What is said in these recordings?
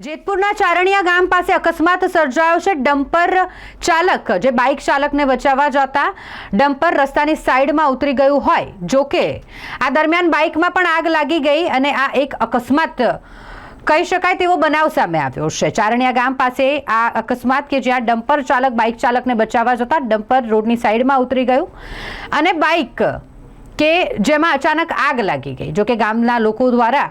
જેતપુરના ચારણિયા ગામ પાસે અકસ્માત સર્જાયો છે. ડમ્પર ચાલક, જે બાઇક ચાલકને બચાવવા જતા ડમ્પર રસ્તાની સાઈડમાં ઉતરી ગયું હોય. જોકે, આ દરમિયાન બાઇકમાં પણ આગ લાગી ગઈ અને આ એક અકસ્માત કહી શકાય તેવો બનાવ સામે આવ્યો છે. ચારણિયા ગામ પાસે આ અકસ્માત કે જ્યાં ડમ્પર ચાલક, બાઇક ચાલકને બચાવવા જતા ડમ્પર રોડની સાઈડમાં ઉતરી ગયું અને બાઇક કે જેમાં અચાનક આગ લાગી ગઈ જોકે ગામના લોકો દ્વારા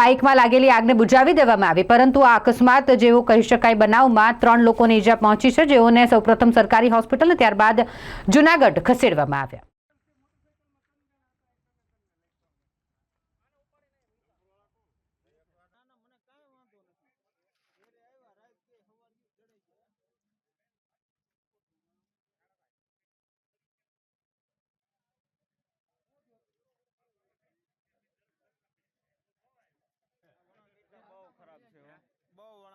બાઇકમાં લાગેલી આગને બુજાવી દેવામાં આવી. પરંતુ આ અકસ્માત જેવો કહી શકાય બનાવમાં ત્રણ લોકોને ઈજા પહોંચી છે, જેઓને સૌપ્રથમ સરકારી હોસ્પિટલ ત્યારબાદ જુનાગઢ ખસેડવામાં આવ્યા. બહુ